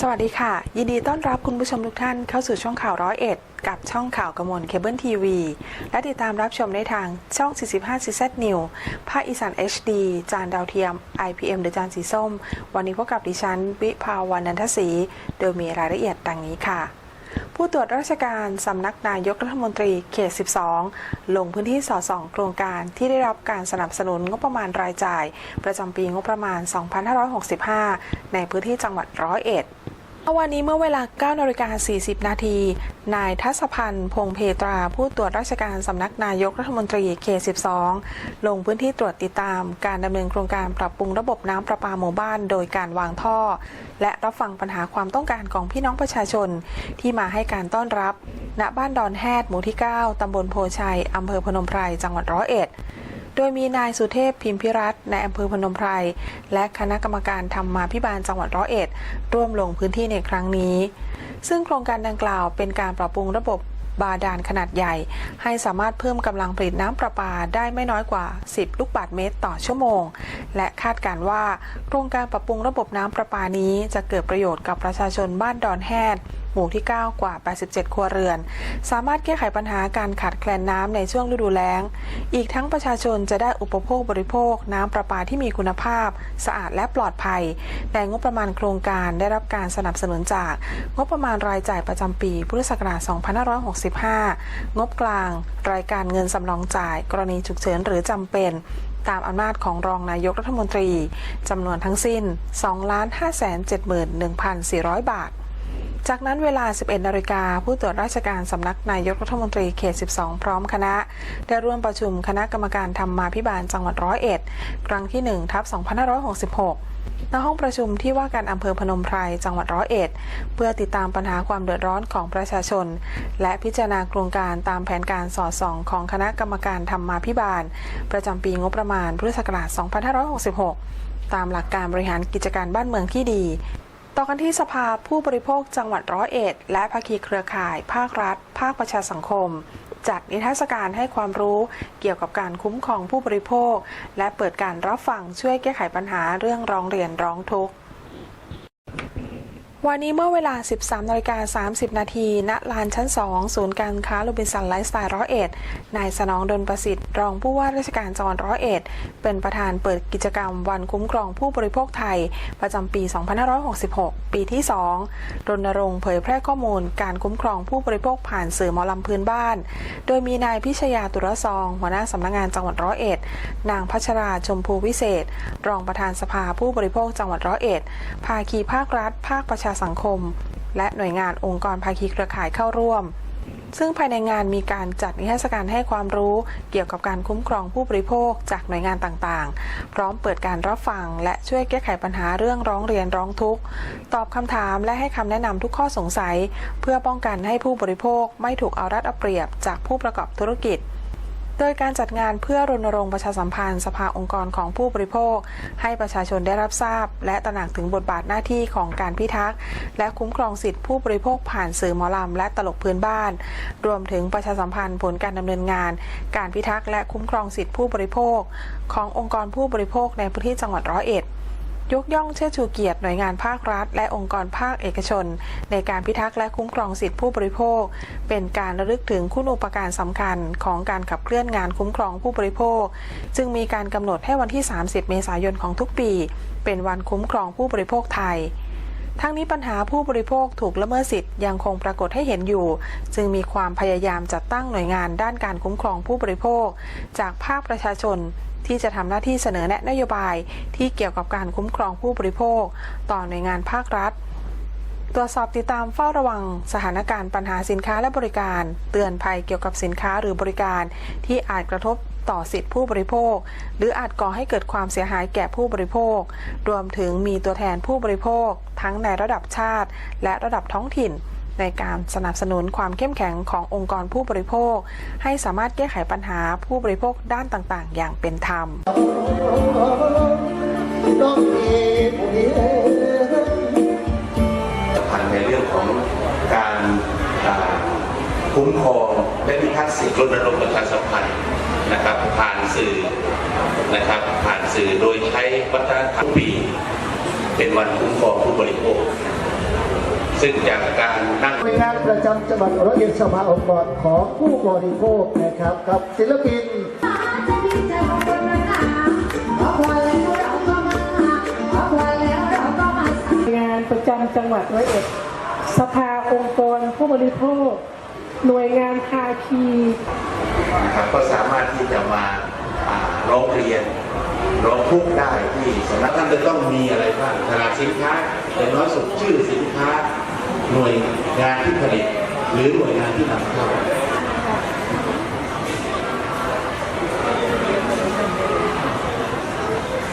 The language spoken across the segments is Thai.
สวัสดีค่ะ ยินดีต้อนรับคุณผู้ชมทุกท่านเข้าสู่ช่องข่าวร้อยเอ็ดกับช่องข่าวกระมวลเคเบิลทีวีและติดตามรับชมได้ทางช่อง 45 CZ New ภาคอีสาน HD จานดาวเทียม IPM หรือจานสีส้ม วันนี้พบกับดิฉัน วิภาวันนันทศรีโดยมีรายละเอียดดังนี้ค่ะ ผู้ตรวจราชการสำนักนายกรัฐมนตรีเขต 12 ลงพื้นที่สอดส่องโครงการที่ได้รับการสนับสนุนงบประมาณรายจ่าย ประจำปีงบประมาณ 2565 ในพื้นที่จังหวัดร้อยเอ็ด วันนี้เมื่อเวลา9นาฬิกา40 นาที นายทัศพันธ์ พงเพตรา ผู้ตรวจราชการสำนักนายกรัฐมนตรีเขต12 ลงพื้นที่ตรวจติดตาม การดำเนินโครงการปรับปรุงระบบน้ำประปาหมู่บ้าน โดยการวางท่อ และรับฟังปัญหาความต้องการของพี่น้องประชาชน ที่มาให้การต้อนรับ ณ บ้านดอนแฮดหมู่ที่ 9 ตำบลโพชัยอำเภอพนมไพร จังหวัดร้อยเอ็ด โดยมีนายสุเทพพิมพิรัตน์ในอำเภอพนมไพรและคณะกรรมการธรรมาพิบาลจังหวัดร้อยเอ็ด ร่วมลงพื้นที่ในครั้งนี้ ซึ่งโครงการดังกล่าวเป็นการปรับปรุงระบบบาดาลขนาดใหญ่ ให้สามารถเพิ่มกำลังผลิตน้ำประปาได้ไม่น้อยกว่า 10 ลูกบาศก์เมตรต่อชั่วโมง และคาดการว่า โครงการปรับปรุงระบบน้ำประปานี้จะเกิดประโยชน์กับประชาชนบ้านดอนแฮด หมู่ที่ 9 กว่า 87 ครัวเรือน สามารถแก้ไขปัญหาการขาดแคลนน้ำในช่วงฤดูแล้ง อีกทั้งประชาชนจะได้อุปโภคบริโภค น้ำประปาที่มีคุณภาพ สะอาดและปลอดภัย แต่งบประมาณโครงการได้รับการสนับสนุนจาก งบประมาณรายจ่ายประจำปีพุทธศักราช 2565 งบกลาง รายการเงินสำรองจ่าย กรณีฉุกเฉินหรือจำเป็นตามอำนาจของรองนายกรัฐมนตรีจำนวนทั้งสิ้น 2,571,400 บาท จากนั้นเวลา 11 นาฬิกาผู้ตรวจราชการสำนักนายกรัฐมนตรีเขต 12 พร้อมคณะ ได้ร่วมประชุมคณะกรรมการธรรมาพิบาลจังหวัดร้อยเอ็ดครั้งที่ 1 ทับ 2566ณห้องประชุมที่ว่าการอำเภอพนมไพรจังหวัดร้อยเอ็ด เพื่อติดตามปัญหาความเดือดร้อนของประชาชน และพิจารณาโครงการตามแผนการสอดส่องของคณะกรรมการธรรมาพิบาล ประจำปีงบประมาณพุทธศักราช 2566 ตามหลักการบริหารกิจการบ้านเมืองที่ดี ต่อกันที่สภาผู้บริโภคจังหวัดร้อยเอ็ด และภาคีเครือข่าย ภาครัฐ ภาคประชาสังคม จัดนิทรรศการให้ความรู้เกี่ยวกับการคุ้มครองผู้บริโภค และเปิดการรับฟังช่วยแก้ไขปัญหาเรื่องร้องเรียนร้องทุกข์ วันนี้เมื่อเวลา 13นาฬิกา30 นาที ณ ลานชั้น 2 ศูนย์การค้าโรบินสันไลฟ์สไตล์ร้อยเอ็ด นายสนองดลประสิทธิ์ รองผู้ว่าราชการจังหวัดร้อยเอ็ด เป็นประธานเปิดกิจกรรมวันคุ้มครองผู้บริโภคไทย ประจำปี 2566 ปีที่ 2 รณรงค์เผยแพร่ข้อมูลการคุ้มครองผู้บริโภคผ่านสื่อหมอลำพื้นบ้าน โดยมีนายพิชยาตุรซอง หัวหน้าสำนักงานจังหวัดร้อยเอ็ด นางพัชราชมพูวิเศษ รองประธานสภาผู้บริโภคจังหวัดร้อยเอ็ด ภาคีภาครัฐ ภาคประชาสังคม และหน่วยงานองค์กรภาคีเครือข่ายเข้าร่วม ซึ่งภายในงานมีการจัดนิทรรศการให้ความรู้เกี่ยวกับการคุ้มครองผู้บริโภคจากหน่วยงานต่างๆ พร้อมเปิดการรับฟัง และช่วยแก้ไขปัญหาเรื่องร้องเรียนร้องทุกข์ ตอบคำถามและให้คำแนะนำทุกข้อสงสัย เพื่อป้องกันให้ผู้บริโภคไม่ถูกเอารัดเอาเปรียบจากผู้ประกอบธุรกิจ โดยการจัดงานเพื่อรณรงค์ประชาสัมพันธ์สภาองค์กรของผู้บริโภค ให้ประชาชนได้รับทราบ และตระหนักถึงบทบาทหน้าที่ของการพิทักษ์ และคุ้มครองสิทธิผู้บริโภคผ่านสื่อหมอลำและตลกพื้นบ้าน รวมถึงประชาสัมพันธ์ผลการดำเนินงาน การพิทักษ์และคุ้มครองสิทธิผู้บริโภค ขององค์กรผู้บริโภคในพื้นที่จังหวัดร้อยเอ็ด ยกย่องเชิดชูเกียรติหน่วยงานภาครัฐ และองค์กรภาคเอกชน ในการพิทักษ์และคุ้มครองสิทธิผู้บริโภค เป็นการระลึกถึงคุณูปการสำคัญของการขับเคลื่อนงานคุ้มครองผู้บริโภค จึงมีการกำหนดให้วันที่ 30 เมษายนของทุกปี เป็นวันคุ้มครองผู้บริโภคไทย ทั้งนี้ปัญหาผู้บริโภคถูกละเมิดสิทธิ์ยังคงปรากฏให้เห็นอยู่ จึงมีความพยายามจัดตั้งหน่วยงานด้านการคุ้มครองผู้บริโภค จากภาคประชาชนที่จะทำหน้าที่เสนอแนะนโยบายที่เกี่ยวกับการคุ้มครองผู้บริโภค ต่อหน่วยงานภาครัฐ ตรวจสอบติดตามเฝ้าระวังสถานการณ์ปัญหาสินค้าและบริการ เตือนภัยเกี่ยวกับสินค้าหรือบริการที่อาจกระทบ ต่อสิทธิผู้บริโภค หรืออาจก่อให้เกิดความเสียหายแก่ผู้บริโภค รวมถึงมีตัวแทนผู้บริโภค ทั้งในระดับชาติ และระดับท้องถิ่น ในการสนับสนุนความเข้มแข็งขององค์กรผู้บริโภค ให้สามารถแก้ไขปัญหาผู้บริโภคด้านต่างๆ อย่างเป็นธรรมพันในเรื่องของการคุ้มครองและพิทักษ์สิทธิรณรงค์ประชาสัมพันธ์ นะครับผ่านสื่อนะครับผ่านสื่อโดยใช้วัฒนธรรมปีเป็นวันคุ้มครองผู้บริโภค ซึ่งจากการนั่งหน่วยงานประจำจังหวัดร้อยเอ็ดสภาองค์กรของผู้บริโภคนะครับกับศิลปินงานประจำจังหวัดร้อยเอ็ดสภาองค์กรผู้บริโภค หน่วยงานภาคีนะครับก็สามารถที่จะมาร้องเรียนร้องทุกข์ได้ที่สำนักท่านจะต้องมีอะไรบ้างตลาดสินค้าอย่างน้อยสุดชื่อสินค้า หน่วยงานที่ผลิต หรือหน่วยงานที่นำเข้า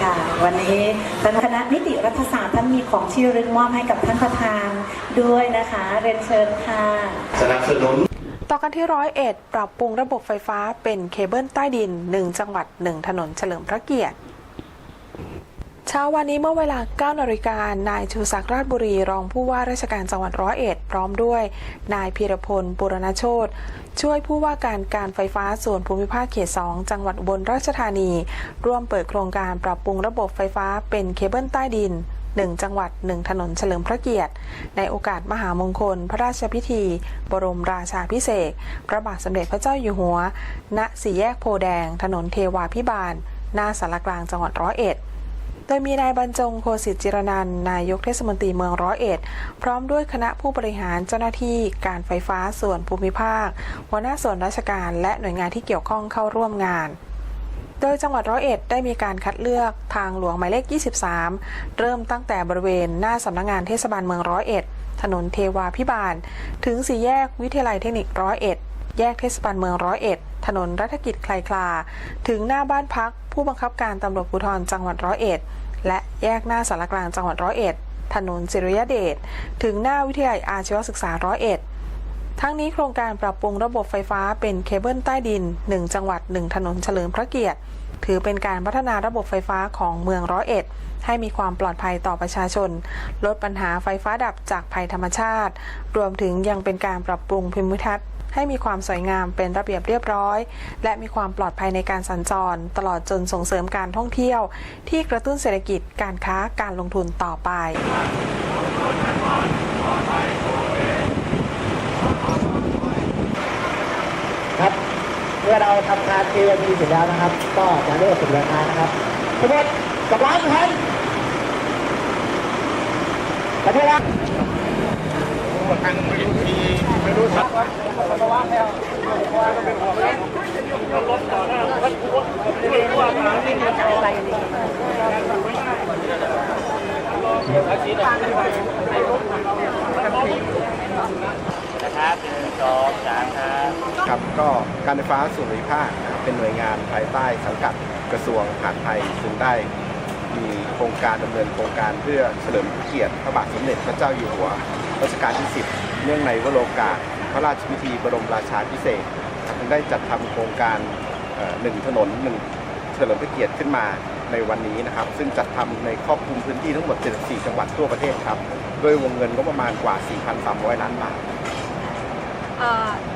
ค่ะวันนี้ท่านคณะนิติรัฐศาสตร์ท่านมีของที่ระลึกมอบให้กับท่านประธานด้วยนะคะ เรียนเชิญค่ะ สนับสนุน ต่อกันที่ร้อยเอ็ดปรับปรุงระบบไฟฟ้าเป็นเคเบิลใต้ดิน 1 จังหวัด 1 ถนนเฉลิมพระเกียรติเช้าวันนี้เมื่อเวลา 9นาฬิกานายชูศักดิ์ราชบุรีรองผู้ว่าราชการจังหวัดร้อยเอ็ดพร้อมด้วย นายพีรพลบุรณโชตช่วยผู้ว่าการการไฟฟ้าส่วนภูมิภาคเขต 2 จังหวัดอุบลราชธานี ร่วมเปิดโครงการปรับปรุงระบบไฟฟ้าเป็นเคเบิลใต้ดิน 1 จังหวัด 1 ถนนเฉลิมพระเกียรติ ในโอกาสมหามงคล พระราชพิธี บรมราชาพิเศษพระบาทสมเด็จพระเจ้าอยู่หัว ณสี่แยกโพแดง ถนนเทวาพิบาล หน้าสารกลางจังหวัดร้อยเอ็ดโดยมีนายบรรจงโคสิตจิรนันนายกเทศมนตรีเมืองร้อยเอ็ด พร้อมด้วยคณะผู้บริหารเจ้าหน้าที่การไฟฟ้าส่วนภูมิภาค หัวหน้าส่วนราชการและหน่วยงานที่เกี่ยวข้องเข้าร่วมงาน โดยจังหวัดร้อยเอ็ดได้มีการคัดเลือกทางหลวงหมายเลข 23 เริ่มตั้งแต่บริเวณหน้าสำนักงานเทศบาลเมืองร้อยเอ็ด ถนนเทวาพิบาล ถึงสี่แยกวิทยาลัยเทคนิคร้อยเอ็ด แยกเทศบาลเมืองร้อยเอ็ด ถนนรัฐกิจคลายคลา ถึงหน้าบ้านพัก ผู้บังคับการตำรวจภูธรจังหวัดร้อยเอ็ด และแยกหน้าสารกลางจังหวัดร้อยเอ็ด ถนนสิริยเดช ถึงหน้าวิทยาลัยอาชีวศึกษาร้อยเอ็ด ทั้งนี้โครงการปรับปรุงระบบไฟฟ้าเป็นเคเบิลใต้ดิน 1 จังหวัด 1 ถนนเฉลิมพระเกียรติ ถือเป็นการพัฒนาระบบไฟฟ้าของเมืองร้อยเอ็ด ให้มีความปลอดภัยต่อประชาชน ลดปัญหาไฟฟ้าดับจากภัยธรรมชาติ รวมถึงยังเป็นการปรับปรุงภูมิทัศน์ให้มีความสวยงามเป็นระเบียบเรียบร้อย และมีความปลอดภัยในการสัญจร ตลอดจนส่งเสริมการท่องเที่ยว ที่กระตุ้นเศรษฐกิจการค้าการลงทุนต่อไป ครับ เมื่ อเราทำการเอวมีเสร็จแล้วนะครับ ก็จะเริ่มสุดราคานะครับทุกคนกับร้านสุพรรณประเทศละทางทีบ การไฟฟ้าส่วนภูมิภาคเป็นหน่วยงานภายใต้สังกัดกระทรวงมหาดไทยซึ่งได้มีโครงการดำเนินโครงการเพื่อเฉลิมเกียรติพระบาทสมเด็จพระเจ้าอยู่หัวรัชกาลที่ 10 เนื่องในวโรกาสพระราชพิธีบรมราชาภิเศษจึงได้จัดทำโครงการหนึ่งถนนหนึ่งเฉลิมพระเกียรติขึ้นมาในวันนี้นะครับ ซึ่งจัดทำในครอบคลุมพื้นที่ทั้งหมด 74 จังหวัดทั่วประเทศครับโดยวงเงินก็ประมาณกว่า 4,300 ล้านบาท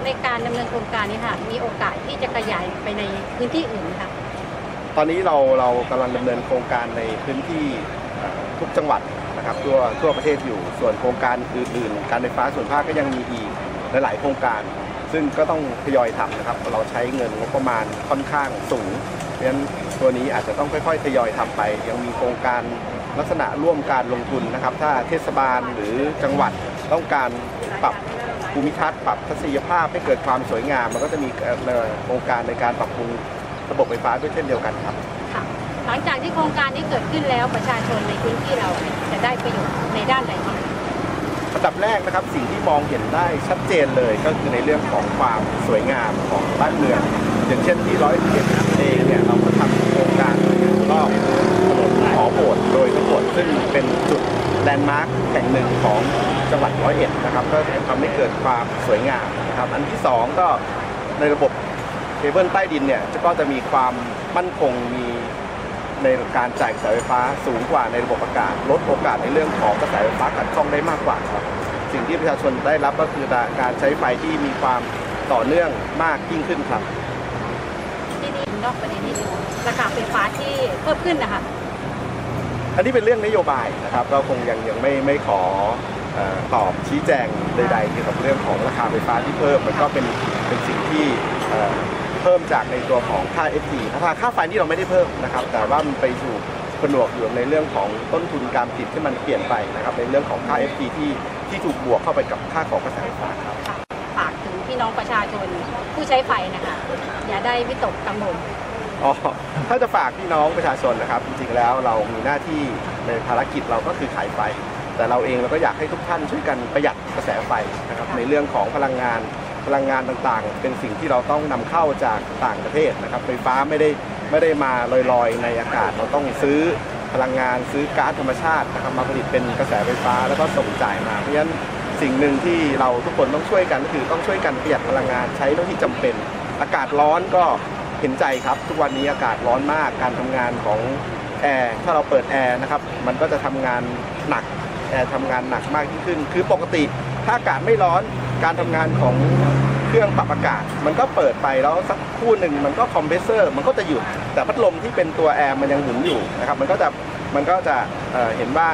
ในการดำเนินโครงการนี้ค่ะ มีโอกาสที่จะขยายไปในพื้นที่อื่นไหมคะตอนนี้เราเรากำลังดำเนินโครงการในพื้นที่ทุกจังหวัดนะครับทั่วทั่วประเทศอยู่ส่วนโครงการอื่นๆ การไฟฟ้าส่วนภาคก็ยังมีอีกหลาย ๆ โครงการ ซึ่งก็ต้องทยอยทำนะครับ เราใช้เงินงบประมาณค่อนข้างสูงเพราะฉะนั้นตัวนี้อาจจะต้องค่อยๆทยอยทำไป ยังมีโครงการลักษณะร่วมการลงทุนนะครับ ถ้าเทศบาลหรือจังหวัดต้องการปรับ ภูมิทัศน์ปรับทัศนียภาพให้เกิดความสวยงาม มันก็จะมีเอ่อโครงการในการปรับปรุงระบบไฟฟ้าด้วยเช่นเดียวกันครับค่ะหลังจากที่โครงการนี้เกิดขึ้นแล้วประชาชนในพื้นที่เราเนี่ยจะได้ประโยชน์ในด้านไหนบ้างอันดับแรกนะครับสิ่งที่มองเห็นได้ชัดเจนเลยก็คือในเรื่องของความสวยงามของบ้านเมือง อย่างเช่นที่ร้อยเอ็ดเองเนี่ยเราก็ทำโครงการรอบถนนหอโบสถ์โดยทั้งหมดซึ่งเป็นจุดแลนด์มาร์คแห่งหนึ่งของ จังหวัดร้อยเอ็ดนะครับก็ทำให้เกิดความสวยงามนะครับอันที่สองก็ในระบบเคเบิลใต้ดินเนี่ยก็จะมีความมั่นคงมีในการจ่ายกระแสไฟฟ้าสูงกว่าในระบบอากาศ ลดโอกาสในเรื่องของกระแสไฟฟ้าขัดข้องได้มากกว่าครับสิ่งที่ประชาชนได้รับก็คือการใช้ไฟที่มีความต่อเนื่องมากยิ่งขึ้นครับที่นี่นอกประเด็นนิดนึงราคาไฟฟ้าที่เพิ่มขึ้นนะคะอันนี้เป็นเรื่องนโยบายนะครับ เราคงยังยังไม่ไม่ขอเอ่อ ตอบชี้แจงใดๆเกี่ยวกับเรื่องของราคาไฟฟ้าที่เพิ่มมันก็เป็นเป็นสิ่งที่เพิ่มจากในตัวของค่า FT ราคาค่าไฟนี่เราไม่ได้เพิ่มนะครับ แต่ว่ามันไปสู่ผนวกอยู่ในเรื่องของต้นทุนการผลิตที่มันเปลี่ยนไปนะครับในเรื่องของค่า FT ที่ที่ถูกบวกเข้าไปกับค่าของกระแสไฟฟ้าครับฝากถึงพี่น้องประชาชนผู้ใช้ไฟนะคะอย่าได้วิตกกังวลอ๋อถ้าจะฝากพี่น้องประชาชนนะครับ จริงๆแล้วเรามีหน้าที่ในภารกิจเราก็คือขายไฟ แต่เราเองเราก็อยากให้ทุกท่านช่วยกันประหยัดกระแสไฟนะครับในเรื่องของพลังงานพลังงานต่างๆ เป็นสิ่งที่เราต้องนำเข้าจากต่างประเทศนะครับไฟฟ้าไม่ได้ไม่ได้มาลอยๆ ในอากาศเราต้องซื้อพลังงานซื้อก๊าซธรรมชาตินะครับมาผลิตเป็นกระแสไฟฟ้าแล้วก็ส่งจ่ายมาเพราะฉะนั้นสิ่งหนึ่งที่เราทุกคนต้องช่วยกันก็คือต้องช่วยกันประหยัดพลังงานใช้เท่าที่จำเป็น อากาศร้อนก็เห็นใจครับ ทุกวันนี้อากาศร้อนมากการทำงานของแอร์ถ้าเราเปิดแอร์นะครับมันก็จะทำงานหนัก แอร์ทำงานหนักมากยิ่งขึ้น คือปกติถ้าอากาศไม่ร้อนการทำงานของเครื่องปรับอากาศ มันก็เปิดไปแล้วสักครู่หนึ่งมันก็คอมเพรสเซอร์มันก็จะหยุดแต่พัดลมที่เป็นตัวแอร์มันยังหมุนอยู่นะครับมันก็จะมันก็จะเเห็นว่า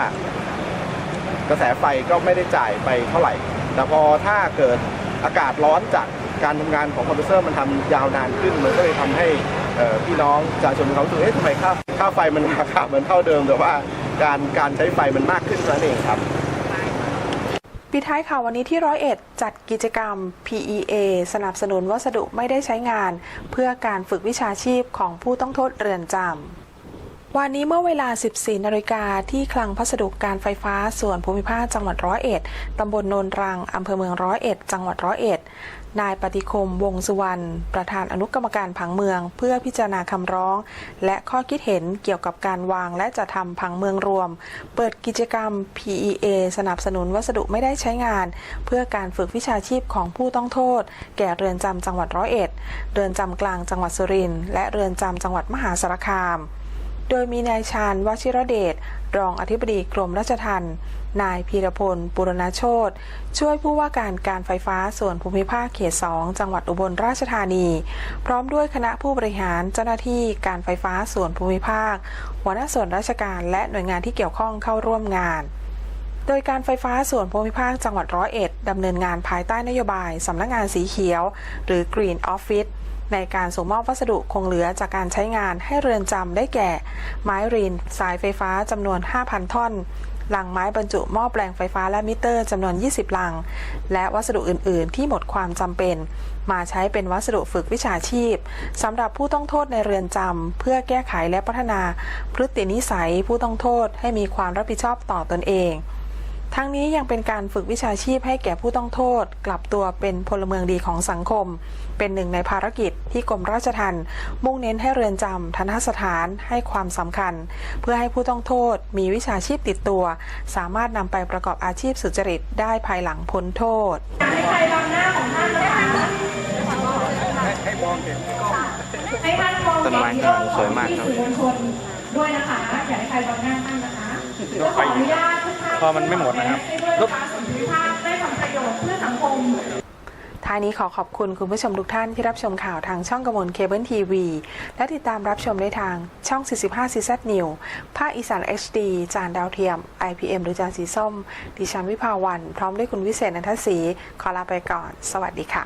กระแสไฟก็ไม่ได้จ่ายไปเท่าไหร่ แต่พอถ้าเกิดอากาศร้อนจากการทำงานของคอมเพรสเซอร์มันทำยาวนานขึ้น มันก็เลยทำให้พี่น้องประชาชนเขาสึกเอ๊ะทำไมค่าค่าไฟมันราคาเหมือนเท่าเดิมแต่ว่า การการใช้ไฟมันมากขึ้นนั้นเองครับปิดท้ายข่าววันนี้ที่ร้อยเอ็ดจัดกิจกรรม PEA สนับสนุนวัสดุไม่ได้ใช้งาน เพื่อการฝึกวิชาชีพของผู้ต้องโทษเรือนจำวันนี้เมื่อเวลา 14 นาฬิกาที่คลังพัสดุการไฟฟ้าส่วนภูมิภาคจังหวัดร้อยเอ็ดตำบลโนนรังอำเภอเมืองร้อยเอ็ด จังหวัดร้อยเอ็ด นายปฏิคม วงสุวรรณ ประธานอนุกรรมการผังเมือง เพื่อพิจารณาคำร้อง และข้อคิดเห็นเกี่ยวกับการวางและจัดทำผังเมืองรวม เปิดกิจกรรม PEA สนับสนุนวัสดุไม่ได้ใช้งาน เพื่อการฝึกวิชาชีพของผู้ต้องโทษ แก่เรือนจำจังหวัดร้อยเอ็ด เรือนจำกลางจังหวัดสุรินทร์และเรือนจำจังหวัดมหาสารคาม โดยมีนายชาญวชิรเดช รองอธิบดีกรมราชทัณฑ์นายพีรพล ปุรณโชตช่วยผู้ว่าการการไฟฟ้าส่วนภูมิภาคเขต 2 จังหวัดอุบลราชธานี พร้อมด้วยคณะผู้บริหารเจ้าหน้าที่การไฟฟ้าส่วนภูมิภาค หัวหน้าส่วนราชการและหน่วยงานที่เกี่ยวข้องเข้าร่วมงานโดยการไฟฟ้าส่วนภูมิภาคจังหวัดร้อยเอ็ดดำเนินงานภายใต้นโยบายสำนักงานสีเขียว หรือ Green Office ในการส่งมอบวัสดุคงเหลือจากการใช้งานให้เรือนจำได้แก่ ไม้รีน สายไฟฟ้าจำนวน 5,000 ท่อนลังไม้บรรจุหม้อแปลงไฟฟ้าและมิเตอร์จำนวน 20 ลัง และวัสดุอื่น ๆ ที่หมดความจำเป็น มาใช้เป็นวัสดุฝึกวิชาชีพสำหรับผู้ต้องโทษในเรือนจำเพื่อแก้ไขและพัฒนา พฤตินิสัยผู้ต้องโทษให้มีความรับผิดชอบต่อตนเอง ทั้งนี้ยังเป็นการฝึกวิชาชีพให้แก่ผู้ต้องโทษ กลับตัวเป็นพลเมืองดีของสังคม เป็นหนึ่งในภารกิจที่กรมราชทัณฑ์มุ่งเน้นให้เรือนจำทันทสถานให้ความสำคัญ เพื่อให้ผู้ต้องโทษมีวิชาชีพติดตัว สามารถนำไปประกอบอาชีพสุจริตได้ภายหลังพ้นโทษต้นไม้ข้างหลังสวยมากครับสื่อมวลชนด้วยนะคะอยากให้ใครบางหน้าท่านนะคะก็ขออนุญาตทุกท่านพ อมันไม่หมดนะครับให้ด้วยนะคะส่วนภูมิภาคได้ทำประโยชน์เพื่อสังคมท้ายนี้ขอขอบคุณคุณผู้ชมทุกท่านที่รับชมข่าวทางช่องกระมวลเคเบิลทีวีและติดตามรับชมได้ทางช่อง 45 CZ New ภาคอีสาน HD จานดาวเทียม IPM หรือจานสีส้ม ดิฉันวิภาวัน พร้อมด้วยคุณวิเศษนันทศรีขอลาไปก่อน สวัสดีค่ะ